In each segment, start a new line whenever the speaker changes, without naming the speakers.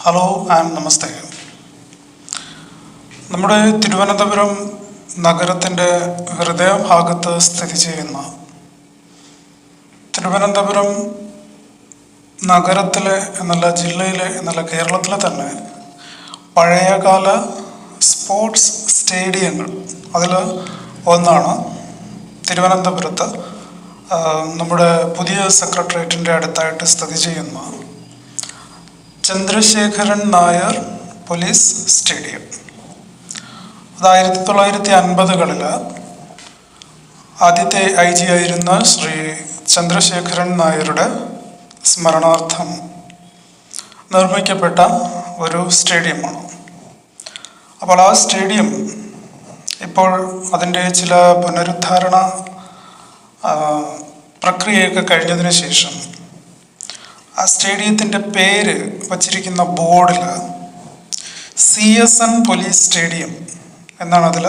Hello and നമസ്തേ നമ്മുടെ തിരുവനന്തപുരം നഗരത്തിന്റെ ഹൃദയഭാഗത്ത് സ്ഥിതി ചെയ്യുന്ന തിരുവനന്തപുരം നഗരത്തിലെ എന്നല്ല ജില്ലയിലെ എന്നല്ല കേരളത്തിലെ തന്നെ പഴയകാല സ്പോർട്സ് സ്റ്റേഡിയങ്ങൾ. അതിൽ ഒന്നാണ് തിരുവനന്തപുരത്ത് നമ്മുടെ പുതിയ സെക്രട്ടേറിയറ്റിന്റെ അടുത്തായിട്ട് സ്ഥിതി ചെയ്യുന്ന ചന്ദ്രശേഖരൻ നായർ പോലീസ് സ്റ്റേഡിയം. അത് ആയിരത്തി തൊള്ളായിരത്തി അൻപതുകളിൽ ആദ്യത്തെ ഐ ജി ആയിരുന്ന ശ്രീ ചന്ദ്രശേഖരൻ നായരുടെ സ്മരണാർത്ഥം നിർമ്മിക്കപ്പെട്ട ഒരു സ്റ്റേഡിയമാണ്. അപ്പോൾ ആ സ്റ്റേഡിയം ഇപ്പോൾ അതിന്റെ ചില പുനരുദ്ധാരണ പ്രക്രിയയൊക്കെ കഴിഞ്ഞതിന് ശേഷം ആ സ്റ്റേഡിയത്തിന്റെ പേര് വച്ചിരിക്കുന്ന ബോർഡിൽ C S N police stadium എന്നാണ് അതിൽ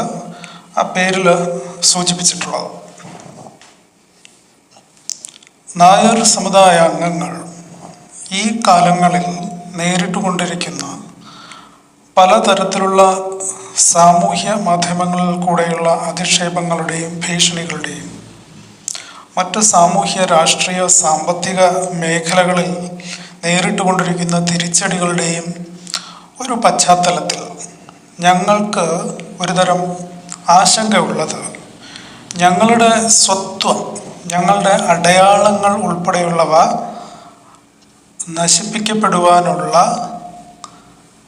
ആ പേരിൽ സൂചിപ്പിച്ചിട്ടുള്ളത്. നായർ സമുദായ അംഗങ്ങൾ ഈ കാലങ്ങളിൽ നേരിട്ടുകൊണ്ടിരിക്കുന്ന പലതരത്തിലുള്ള സാമൂഹ്യ മാധ്യമങ്ങളിൽ കൂടെയുള്ള അധിക്ഷേപങ്ങളുടെയും ഭീഷണികളുടെയും മറ്റ് സാമൂഹ്യ രാഷ്ട്രീയ സാമ്പത്തിക മേഖലകളിൽ നേരിട്ടുകൊണ്ടിരിക്കുന്ന തിരിച്ചടികളുടെയും ഒരു പശ്ചാത്തലത്തിൽ ഞങ്ങൾക്ക് ഒരുതരം ആശങ്കയുള്ളത്. ഞങ്ങളുടെ സ്വത്വം ഞങ്ങളുടെ അടയാളങ്ങൾ ഉൾപ്പെടെയുള്ളവ നശിപ്പിക്കപ്പെടുവാനുള്ള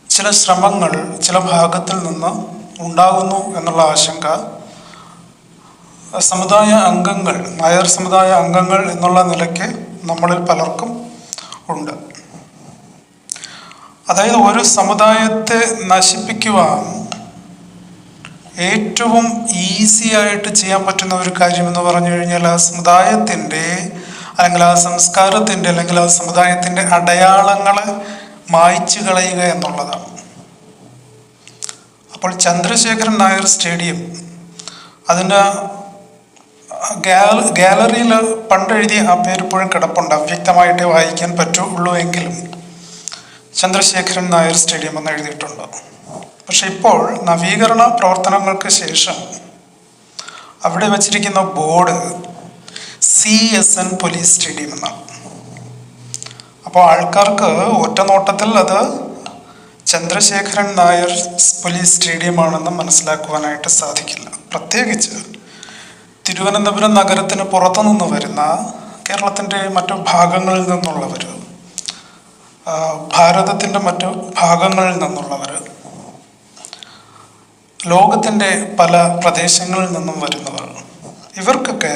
ചില ശ്രമങ്ങൾ ചില ഭാഗത്തിൽ നിന്ന് ഉണ്ടാകുന്നു എന്നുള്ള ആശങ്ക സമുദായ അംഗങ്ങൾ നായർ സമുദായ അംഗങ്ങൾ എന്നുള്ള നിലയ്ക്ക് നമ്മളിൽ പലർക്കും ഉണ്ട്. അതായത് ഒരു സമുദായത്തെ നശിപ്പിക്കുവാൻ ഏറ്റവും ഈസി ആയിട്ട് ചെയ്യാൻ പറ്റുന്ന ഒരു കാര്യം എന്ന് പറഞ്ഞു കഴിഞ്ഞാൽ ആ സമുദായത്തിന്റെ അല്ലെങ്കിൽ ആ സംസ്കാരത്തിന്റെ അല്ലെങ്കിൽ ആ സമുദായത്തിന്റെ അടയാളങ്ങൾ മായ്ച്ചു കളയുക എന്നുള്ളതാണ്. അപ്പോൾ ചന്ദ്രശേഖരൻ നായർ സ്റ്റേഡിയം അതിന്റെ ഗാലറിയിൽ പണ്ടെഴുതിയ ആ പേര് ഇപ്പോഴും കിടപ്പുണ്ട്. അവ്യക്തമായിട്ട് വായിക്കാൻ പറ്റുള്ളൂ എങ്കിലും ചന്ദ്രശേഖരൻ നായർ സ്റ്റേഡിയം എന്ന് എഴുതിയിട്ടുണ്ട്. പക്ഷെ ഇപ്പോൾ നവീകരണ പ്രവർത്തനങ്ങൾക്ക് ശേഷം അവിടെ വച്ചിരിക്കുന്ന board C S N police stadium എന്നാണ്. അപ്പോൾ ആൾക്കാർക്ക് ഒറ്റ നോട്ടത്തിൽ അത് ചന്ദ്രശേഖരൻ നായർ പോലീസ് സ്റ്റേഡിയമാണെന്ന് മനസ്സിലാക്കുവാനായിട്ട് സാധിക്കില്ല. പ്രത്യേകിച്ച് തിരുവനന്തപുരം നഗരത്തിന് പുറത്തു നിന്ന് വരുന്ന കേരളത്തിന്റെ മറ്റു ഭാഗങ്ങളിൽ നിന്നുള്ളവർ ഭാരതത്തിന്റെ മറ്റു ഭാഗങ്ങളിൽ നിന്നുള്ളവർ ലോകത്തിന്റെ പല പ്രദേശങ്ങളിൽ നിന്നും വരുന്നവർ ഇവർക്കൊക്കെ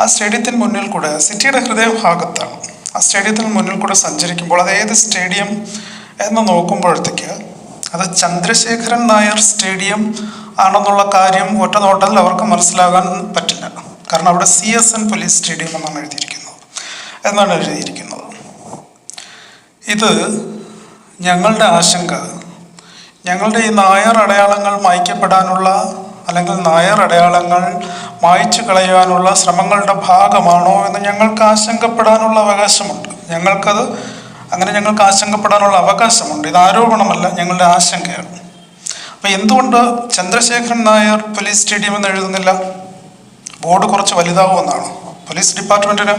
ആ സ്റ്റേഡിയത്തിന് മുന്നിൽ കൂടെ സിറ്റിയുടെ ഹൃദയഭാഗത്താണ് ആ സ്റ്റേഡിയത്തിന് മുന്നിൽ കൂടെ സഞ്ചരിക്കുമ്പോൾ അത് ഏത് സ്റ്റേഡിയം എന്ന് നോക്കുമ്പോഴത്തേക്ക് അത് ചന്ദ്രശേഖരൻ നായർ സ്റ്റേഡിയം ആണെന്നുള്ള കാര്യം ഒറ്റ നോട്ടത്തിൽ അവർക്ക് മനസ്സിലാകാൻ പറ്റില്ല. കാരണം അവിടെ C S N police stadium എന്നാണ് എഴുതിയിരിക്കുന്നത്. എന്നാണ് എഴുതിയിരിക്കുന്നത്. ഇത് ഞങ്ങളുടെ ആശങ്ക. ഞങ്ങളുടെ ഈ നായർ അടയാളങ്ങൾ മായ്ക്കപ്പെടാനുള്ള അല്ലെങ്കിൽ നായർ അടയാളങ്ങൾ മായ്ച്ചു കളയുവാനുള്ള ശ്രമങ്ങളുടെ ഭാഗമാണോ എന്ന് ഞങ്ങൾക്ക് ആശങ്കപ്പെടാനുള്ള അവകാശമുണ്ട്. ഞങ്ങൾക്കത് അങ്ങനെ ഞങ്ങൾക്ക് ആശങ്കപ്പെടാനുള്ള അവകാശമുണ്ട്. ഇത് ആരോപണമല്ല ഞങ്ങളുടെ ആശങ്കയാണ്. അപ്പം എന്തുകൊണ്ട് ചന്ദ്രശേഖരൻ നായർ പോലീസ് സ്റ്റേഡിയം എന്ന് എഴുതുന്നില്ല? ബോർഡ് കുറച്ച് വലുതാവുമെന്നാണ്? പോലീസ് ഡിപ്പാർട്ട്മെന്റിന്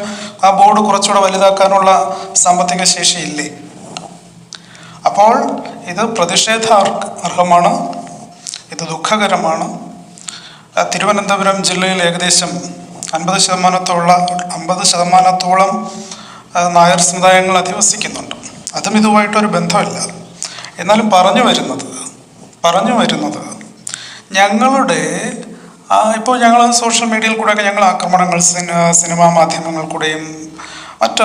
ആ ബോർഡ് കുറച്ചുകൂടെ വലുതാക്കാനുള്ള സാമ്പത്തിക ശേഷി ഇല്ലേ? അപ്പോൾ ഇത് പ്രതിഷേധാർഹമാണ് അർഹമാണ് ഇത് ദുഃഖകരമാണ്. തിരുവനന്തപുരം ജില്ലയിൽ ഏകദേശം അൻപത് ശതമാനത്തോളം അമ്പത് ശതമാനത്തോളം നായർ സമുദായങ്ങൾ അധിവസിക്കുന്നുണ്ട്. അതും ഇതുമായിട്ടൊരു ബന്ധമില്ല. എന്നാലും പറഞ്ഞു വരുന്നത് പറഞ്ഞു വരുന്നത് ഞങ്ങളുടെ ഇപ്പോൾ ഞങ്ങൾ സോഷ്യൽ മീഡിയയിൽ കൂടെയൊക്കെ ഞങ്ങൾ ആക്രമണങ്ങൾ സിന- സിനിമാ മാധ്യമങ്ങൾ കൂടെയും മറ്റ്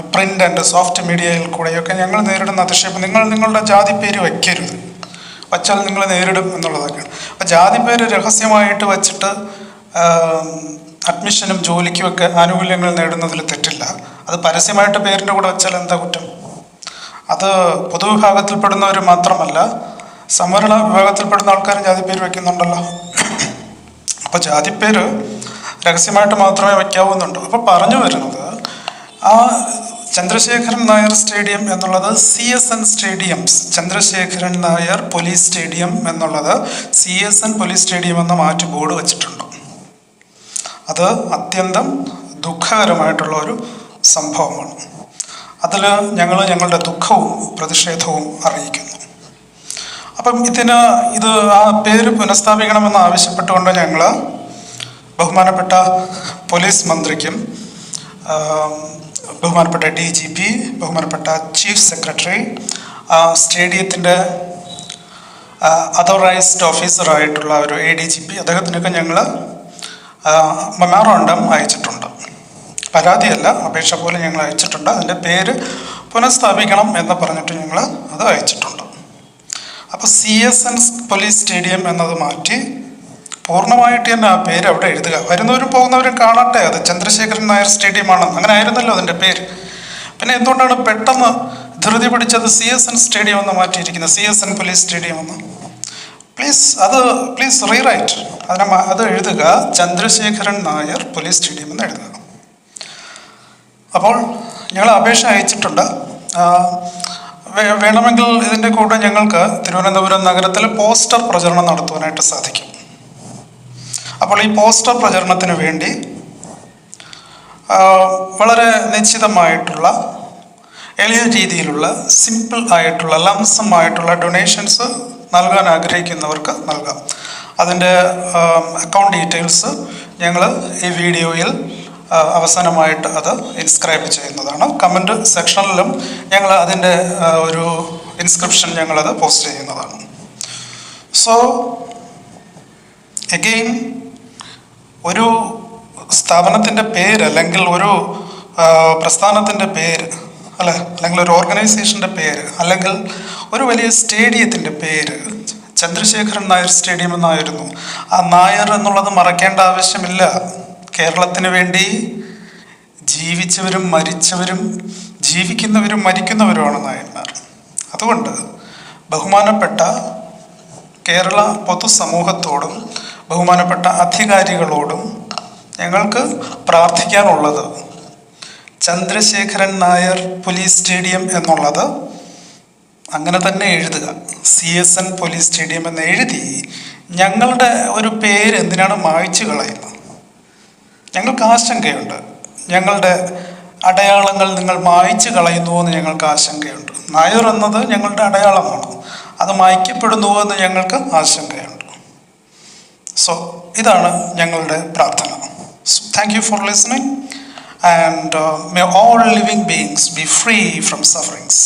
പ്രിന്റ് ആൻഡ് സോഫ്റ്റ് മീഡിയയിൽ കൂടെയൊക്കെ ഞങ്ങൾ നേരിടുന്ന അധിക്ഷേപം നിങ്ങൾ നിങ്ങളുടെ ജാതി പേര് വയ്ക്കരുത്. വച്ചാൽ നിങ്ങൾ നേരിടും എന്നുള്ളതൊക്കെയാണ് അപ്പോൾ ജാതി പേര് രഹസ്യമായിട്ട് വച്ചിട്ട് അഡ്മിഷനും ജോലിക്കും ഒക്കെ ആനുകൂല്യങ്ങൾ നേടുന്നതിൽ തെറ്റില്ല. അത് പരസ്യമായിട്ട് പേരിന്റെ കൂടെ വെച്ചാൽ എന്താ കുറ്റം? അത് പൊതുവിഭാഗത്തിൽപ്പെടുന്നവർ മാത്രമല്ല സംവരണ വിഭാഗത്തിൽപ്പെടുന്ന ആൾക്കാരും ജാതി പേര് വയ്ക്കുന്നുണ്ടല്ലോ അപ്പോൾ ജാതിപ്പേര് രഹസ്യമായിട്ട് മാത്രമേ വയ്ക്കാവുന്നുണ്ടോ അപ്പോൾ പറഞ്ഞു വരുന്നത് ആ ചന്ദ്രശേഖരൻ നായർ സ്റ്റേഡിയം എന്നുള്ളത് C S N stadiums Chandrasekharan Nair police stadium എന്നുള്ളത് C S N police stadium എന്ന മാറ്റി ബോർഡ് വെച്ചിട്ടുണ്ട്. അത് അത്യന്തം ദുഃഖകരമായിട്ടുള്ള ഒരു സംഭവമാണ്. അതിൽ ഞങ്ങൾ ഞങ്ങളുടെ ദുഃഖവും പ്രതിഷേധവും അറിയിക്കുന്നു. അപ്പം ഇതിന് ഇത് ആ പേര് പുനഃസ്ഥാപിക്കണമെന്ന് ആവശ്യപ്പെട്ടുകൊണ്ട് ഞങ്ങൾ ബഹുമാനപ്പെട്ട പോലീസ് മന്ത്രിക്കും ബഹുമാനപ്പെട്ട ഡി ജി പി ബഹുമാനപ്പെട്ട ചീഫ് സെക്രട്ടറി സ്റ്റേഡിയത്തിന്റെ അതോറൈസ്ഡ് ഓഫീസറായിട്ടുള്ള ഒരു എ ഡി ജി പി അദ്ദേഹത്തിനൊക്കെ ഞങ്ങൾ മെമ്മോറണ്ടം അയച്ചിട്ടുണ്ട്. പരാതിയല്ല അപേക്ഷ പോലെ ഞങ്ങൾ അയച്ചിട്ടുണ്ട്. അതിന്റെ പേര് പുനഃസ്ഥാപിക്കണം എന്ന് പറഞ്ഞിട്ട് ഞങ്ങൾ അത് അയച്ചിട്ടുണ്ട്. അപ്പോൾ C S N police stadium എന്നത് മാറ്റി പൂർണമായിട്ട് തന്നെ ആ പേര് അവിടെ എഴുതുക. വരുന്നവരും പോകുന്നവരും കാണട്ടെ അത് ചന്ദ്രശേഖരൻ നായർ സ്റ്റേഡിയമാണ് അങ്ങനെ ആയിരുന്നല്ലോ അതിന്റെ പേര്. പിന്നെ എന്തുകൊണ്ടാണ് പെട്ടെന്ന് ധൃതി പിടിച്ചത് സി എസ് എൻ സ്റ്റേഡിയം എന്ന് മാറ്റിയിരിക്കുന്നത്? C S N police stadium എന്ന്. പ്ലീസ് അത് പ്ലീസ് റീറൈറ്റ് അതിനെ അത് എഴുതുക. ചന്ദ്രശേഖരൻ നായർ പോലീസ് സ്റ്റേഡിയം എന്ന് എഴുതുക. അപ്പോൾ ഞങ്ങൾ അപേക്ഷ അയച്ചിട്ടുണ്ട്. വേണമെങ്കിൽ ഇതിന്റെ കൂടെ ഞങ്ങൾക്ക് തിരുവനന്തപുരം നഗരത്തിൽ പോസ്റ്റർ പ്രചരണം നടത്തുവാനായിട്ട് സാധിക്കും. അപ്പോൾ ഈ പോസ്റ്റർ പ്രചരണത്തിന് വേണ്ടി വളരെ നിശ്ചിതമായിട്ടുള്ള എളിയ രീതിയിലുള്ള സിമ്പിൾ ആയിട്ടുള്ള ലംസം ആയിട്ടുള്ള ഡൊണേഷൻസ് നൽകാൻ ആഗ്രഹിക്കുന്നവർക്ക് നൽകാം. അതിന്റെ അക്കൗണ്ട് ഡീറ്റെയിൽസ് ഞങ്ങൾ ഈ വീഡിയോയിൽ അവസാനമായിട്ട് അത് ഇൻസ്ക്രൈബ് ചെയ്യുന്നതാണ്. കമന്റ് സെക്ഷനിലും ഞങ്ങൾ അതിന്റെ ഒരു ഇൻസ്ക്രിപ്ഷൻ ഞങ്ങളത് പോസ്റ്റ് ചെയ്യുന്നതാണ്. സോ എഗെയിൻ ഒരു സ്ഥാപനത്തിന്റെ പേര് അല്ലെങ്കിൽ ഒരു പ്രസ്ഥാനത്തിന്റെ പേര് അല്ലെ? അല്ലെങ്കിൽ ഒരു ഓർഗനൈസേഷന്റെ പേര് അല്ലെങ്കിൽ ഒരു വലിയ സ്റ്റേഡിയത്തിന്റെ പേര് ചന്ദ്രശേഖരൻ നായർ സ്റ്റേഡിയം എന്നായിരുന്നു. ആ നായർ എന്നുള്ളത് മറക്കേണ്ട ആവശ്യമില്ല. കേരളത്തിന് വേണ്ടി ജീവിച്ചവരും മരിച്ചവരും ജീവിക്കുന്നവരും മരിക്കുന്നവരുമാണ് നായന്മാർ. അതുകൊണ്ട് ബഹുമാനപ്പെട്ട കേരള പൊതുസമൂഹത്തോടും ബഹുമാനപ്പെട്ട അധികാരികളോടും ഞങ്ങൾക്ക് പ്രാർത്ഥിക്കാനുള്ളത് ചന്ദ്രശേഖരൻ നായർ പോലീസ് സ്റ്റേഡിയം എന്നുള്ളത് അങ്ങനെ തന്നെ എഴുതുക. C S N police stadium എന്ന് എഴുതി ഞങ്ങളുടെ ഒരു പേര് എന്തിനാണ് മായ്ച്ചു കളയുന്നത്? ഞങ്ങൾക്ക് ആശങ്കയുണ്ട്. ഞങ്ങളുടെ അടയാളങ്ങൾ നിങ്ങൾ മായ്ച്ചു കളയുന്നു എന്ന് ഞങ്ങൾക്ക് ആശങ്കയുണ്ട്. നായർ എന്നത് ഞങ്ങളുടെ അടയാളമാണ്. അത് മായ്ക്കപ്പെടുന്നുവോ എന്ന് ഞങ്ങൾക്ക് ആശങ്കയുണ്ട്. സോ ഇതാണ് ഞങ്ങളുടെ പ്രാർത്ഥന. Thank you for listening and may all living beings be free from sufferings